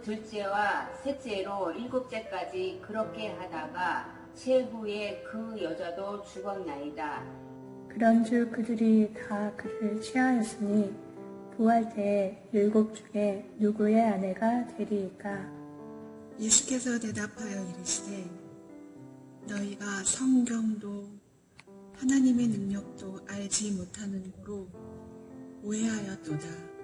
그 둘째와 셋째로 일곱째까지 그렇게 하다가 최후에 그 여자도 죽었나이다. 그런즉 그들이 다 그를 취하였으니 부활 때에 일곱 중에 누구의 아내가 되리이까 예수께서 대답하여 이르시되 너희가 성경도 하나님의 능력도 알지 못하는 고로 오해하였도다.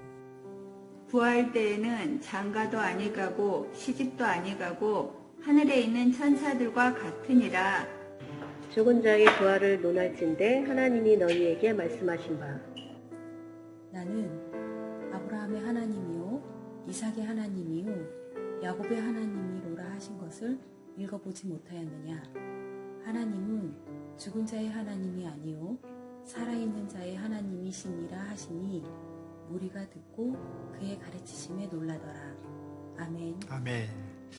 부활 때에는 장가도 아니 가고 시집도 아니 가고 하늘에 있는 천사들과 같으니라. 죽은 자의 부활을 논할진대 하나님이 너희에게 말씀하신 바 나는 아브라함의 하나님이요 이삭의 하나님이요 야곱의 하나님이로라 하신 것을 읽어보지 못하였느냐 하나님은 죽은 자의 하나님이 아니요 살아있는 자의 하나님이시니라 하시니 무리가 듣고 그의 가르치심에 놀라더라 아멘 아멘.